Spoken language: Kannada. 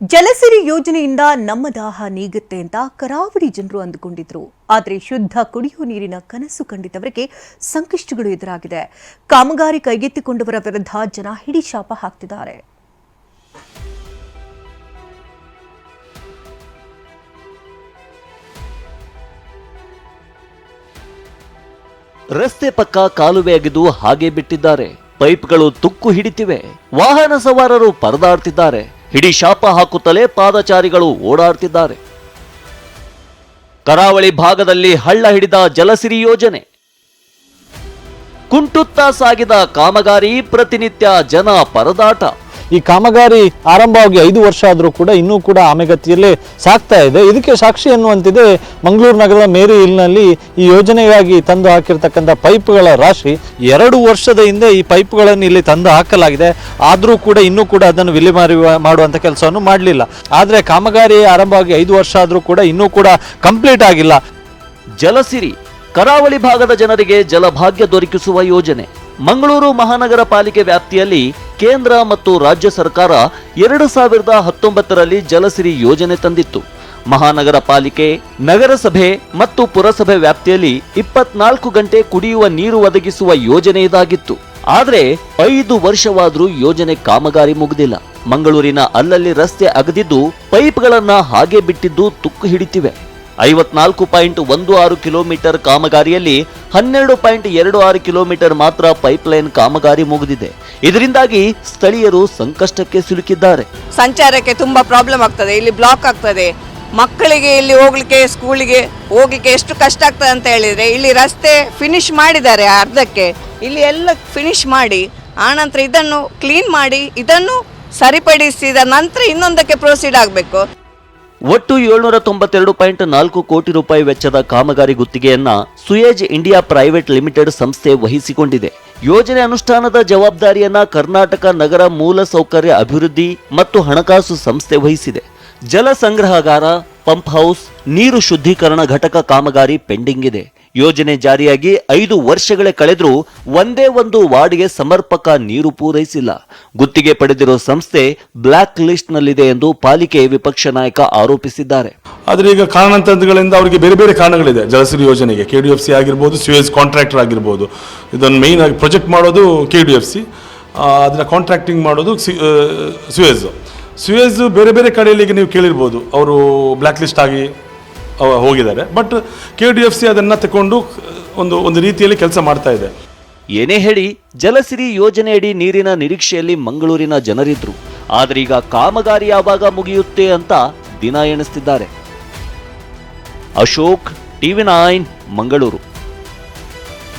ಜಲಸಿರಿ ಯೋಜನೆಯಿಂದ ನಮ್ಮ ದಾಹ ನೀಗುತ್ತೆ ಅಂತ ಕರಾವಳಿ ಜನರು ಅಂದುಕೊಂಡಿದ್ರು. ಆದರೆ ಶುದ್ಧ ಕುಡಿಯುವ ನೀರಿನ ಕನಸು ಕಂಡಿದ್ದವರಿಗೆ ಸಂಕಷ್ಟಗಳು ಎದುರಾಗಿದೆ. ಕಾಮಗಾರಿ ಕೈಗೆತ್ತಿಕೊಂಡವರ ವಿರುದ್ಧ ಜನ ಹಿಡಿ ಶಾಪ ಹಾಕ್ತಿದ್ದಾರೆ. ರಸ್ತೆ ಪಕ್ಕ ಕಾಲುವೆ ಅಗೆದು ಹಾಗೆ ಬಿಟ್ಟಿದ್ದಾರೆ. ಪೈಪ್ಗಳು ತುಕ್ಕು ಹಿಡಿತಿವೆ. ವಾಹನ ಸವಾರರು ಪರದಾಡ್ತಿದ್ದಾರೆ. ಹಿಡಿ ಶಾಪ ಹಾಕುತ್ತಲೇ ಪಾದಚಾರಿಗಳು ಓಡಾಡ್ತಿದ್ದಾರೆ. ಕರಾವಳಿ ಭಾಗದಲ್ಲಿ ಹಳ್ಳ ಹಿಡಿದ ಜಲಸಿರಿ ಯೋಜನೆ. ಕುಂಟುತ್ತಾ ಸಾಗಿದ ಕಾಮಗಾರಿ ಪ್ರತಿನಿತ್ಯ ಜನ ಪರದಾಟ. ಈ ಕಾಮಗಾರಿ ಆರಂಭವಾಗಿ ಐದು ವರ್ಷ ಆದರೂ ಕೂಡ ಇನ್ನೂ ಕೂಡ ಆಮೆಗತಿಯಲ್ಲೇ ಸಾಕ್ತಾ ಇದೆ. ಇದಕ್ಕೆ ಸಾಕ್ಷಿ ಎನ್ನುವಂತಿದೆ ಮಂಗಳೂರು ನಗರದ ಮೇರಿ ಹಿಲ್ನಲ್ಲಿ ಈ ಯೋಜನೆಗಾಗಿ ತಂದು ಹಾಕಿರ್ತಕ್ಕಂಥ ಪೈಪ್ಗಳ ರಾಶಿ. ಎರಡು ವರ್ಷದ ಹಿಂದೆ ಈ ಪೈಪ್ಗಳನ್ನು ಇಲ್ಲಿ ತಂದು ಹಾಕಲಾಗಿದೆ. ಆದರೂ ಕೂಡ ಇನ್ನೂ ಕೂಡ ಅದನ್ನು ವಿಲೇವಾರಿ ಮಾಡುವಂಥ ಕೆಲಸವನ್ನು ಮಾಡಲಿಲ್ಲ. ಆದರೆ ಕಾಮಗಾರಿ ಆರಂಭವಾಗಿ ಐದು ವರ್ಷ ಆದರೂ ಕೂಡ ಇನ್ನೂ ಕೂಡ ಕಂಪ್ಲೀಟ್ ಆಗಿಲ್ಲ. ಜಲಸಿರಿ, ಕರಾವಳಿ ಭಾಗದ ಜನರಿಗೆ ಜಲಭಾಗ್ಯ ದೊರಕಿಸುವ ಯೋಜನೆ. ಮಂಗಳೂರು ಮಹಾನಗರ ಪಾಲಿಕೆ ವ್ಯಾಪ್ತಿಯಲ್ಲಿ ಕೇಂದ್ರ ಮತ್ತು ರಾಜ್ಯ ಸರ್ಕಾರ ಎರಡು ಸಾವಿರದ ಹತ್ತೊಂಬತ್ತರಲ್ಲಿ ಜಲಸಿರಿ ಯೋಜನೆ ತಂದಿತ್ತು. ಮಹಾನಗರ ಪಾಲಿಕೆ, ನಗರಸಭೆ ಮತ್ತು ಪುರಸಭೆ ವ್ಯಾಪ್ತಿಯಲ್ಲಿ ಇಪ್ಪತ್ನಾಲ್ಕು ಗಂಟೆ ಕುಡಿಯುವ ನೀರು ಒದಗಿಸುವ ಯೋಜನೆ ಇದಾಗಿತ್ತು. ಆದರೆ ಐದು ವರ್ಷವಾದರೂ ಯೋಜನೆ ಕಾಮಗಾರಿ ಮುಗಿದಿಲ್ಲ. ಮಂಗಳೂರಿನ ಅಲ್ಲಲ್ಲಿ ರಸ್ತೆ ಅಗದಿದ್ದು ಪೈಪ್ಗಳನ್ನ ಹಾಗೆ ಬಿಟ್ಟಿದ್ದು ತುಕ್ಕು ಹಿಡಿತಿವೆ. ಐವತ್ನಾಲ್ಕು ಪಾಯಿಂಟ್ ಒಂದು ಆರು ಕಿಲೋಮೀಟರ್ ಕಾಮಗಾರಿಯಲ್ಲಿ ಹನ್ನೆರಡು ಪಾಯಿಂಟ್ ಎರಡು ಆರು ಕಿಲೋಮೀಟರ್ ಮಾತ್ರ ಪೈಪ್ಲೈನ್ ಕಾಮಗಾರಿ ಮುಗಿದಿದೆ. ಇದರಿಂದಾಗಿ ಸ್ಥಳೀಯರು ಸಂಕಷ್ಟಕ್ಕೆ ಸಿಲುಕಿದ್ದಾರೆ. ಸಂಚಾರಕ್ಕೆ ತುಂಬಾ ಪ್ರಾಬ್ಲಮ್ ಆಗ್ತದೆ, ಇಲ್ಲಿ ಬ್ಲಾಕ್ ಆಗ್ತದೆ. ಮಕ್ಕಳಿಗೆ ಇಲ್ಲಿ ಹೋಗ್ಲಿಕ್ಕೆ, ಸ್ಕೂಲಿಗೆ ಹೋಗ್ಲಿಕ್ಕೆ ಎಷ್ಟು ಕಷ್ಟ ಆಗ್ತದೆ ಅಂತ ಹೇಳಿದ್ರೆ, ಇಲ್ಲಿ ರಸ್ತೆ ಫಿನಿಶ್ ಮಾಡಿದ್ದಾರೆ ಅರ್ಧಕ್ಕೆ. ಇಲ್ಲಿ ಎಲ್ಲ ಫಿನಿಶ್ ಮಾಡಿ ಆನಂತರ ಇದನ್ನು ಕ್ಲೀನ್ ಮಾಡಿ, ಇದನ್ನು ಸರಿಪಡಿಸಿದ ನಂತರ ಇನ್ನೊಂದಕ್ಕೆ ಪ್ರೊಸೀಡ್ ಆಗಬೇಕು. ಒಟ್ಟು ಏಳ್ನೂರ ತೊಂಬತ್ತೆರಡು ಪಾಯಿಂಟ್ ನಾಲ್ಕು ಕೋಟಿ ರೂಪಾಯಿ ವೆಚ್ಚದ ಕಾಮಗಾರಿ ಗುತ್ತಿಗೆಯನ್ನ ಸುಯೇಜ್ ಇಂಡಿಯಾ ಪ್ರೈವೇಟ್ ಲಿಮಿಟೆಡ್ ಸಂಸ್ಥೆ ವಹಿಸಿಕೊಂಡಿದೆ. ಯೋಜನೆ ಅನುಷ್ಠಾನದ ಜವಾಬ್ದಾರಿಯನ್ನ ಕರ್ನಾಟಕ ನಗರ ಮೂಲ ಸೌಕರ್ಯ ಅಭಿವೃದ್ಧಿ ಮತ್ತು ಹಣಕಾಸು ಸಂಸ್ಥೆ ವಹಿಸಿದೆ. ಜಲ ಸಂಗ್ರಹಗಾರ, ಪಂಪ್ ಹೌಸ್, ನೀರು ಶುದ್ಧೀಕರಣ ಘಟಕ ಕಾಮಗಾರಿ ಪೆಂಡಿಂಗ್ ಇದೆ. ಯೋಜನೆ ಜಾರಿಯಾಗಿ ಐದು ವರ್ಷಗಳೇ ಕಳೆದರೂ ಒಂದೇ ಒಂದು ವಾರ್ಡ್ಗೆ ಸಮರ್ಪಕ ನೀರು ಪೂರೈಸಿಲ್ಲ. ಗುತ್ತಿಗೆ ಪಡೆದಿರೋ ಸಂಸ್ಥೆ ಬ್ಲಾಕ್ ಲಿಸ್ಟ್ನಲ್ಲಿದೆ ಎಂದು ಪಾಲಿಕೆ ವಿಪಕ್ಷ ನಾಯಕ ಆರೋಪಿಸಿದ್ದಾರೆ. ಆದರೆ ಈಗ ಕಾರಣಾಂತರಗಳಿಂದ ಅವರಿಗೆ ಬೇರೆ ಬೇರೆ ಕಾರಣಗಳಿದೆ. ಜಲಸಿರಿ ಯೋಜನೆಗೆ ಕೆ ಡಿ ಎಫ್ ಸಿ ಆಗಿರ್ಬೋದು ಸ್ಯೂಯೇಜ್ ಕಾಂಟ್ರಾಕ್ಟರ್ ಆಗಿರ್ಬೋದು. ಇದನ್ನು ಮೇಯ್ನ್ ಆಗಿ ಪ್ರೊಜೆಕ್ಟ್ ಮಾಡೋದು ಕೆ ಡಿ ಎಫ್ ಸಿ ಅದನ್ನ ಕಾಂಟ್ರಾಕ್ಟಿಂಗ್ ಮಾಡೋದು ಸ್ಯೂಯೇಜ್ ಎಸ್ ಬೇರೆ ಬೇರೆ ಕಡೆಯಲ್ಲಿ ನೀವು ಕೇಳಿರ್ಬೋದು. ಅವರು ಬ್ಲ್ಯಾಕ್ ಲಿಸ್ಟ್ ಆಗಿ ಹೋಗಿದ್ದಾರೆ. But K D F C ಅದನ್ನು ತಗೊಂಡು ಒಂದು ಒಂದು ರೀತಿಯಲ್ಲಿ ಕೆಲಸ ಮಾಡ್ತಾ ಇದೆ. ಏನೇ ಹೇಳಿ, ಜಲಸಿರಿ ಯೋಜನೆಯಡಿ ನೀರಿನ ನಿರೀಕ್ಷೆಯಲ್ಲಿ ಮಂಗಳೂರಿನ ಜನರಿದ್ರು. ಈಗ ಕಾಮಗಾರಿ ಯಾವಾಗ ಮುಗಿಯುತ್ತೆ ಅಂತ ದಿನ ಎಣಿಸ್ತಿದ್ದಾರೆ. Ashok, TV nine, Mangaluru.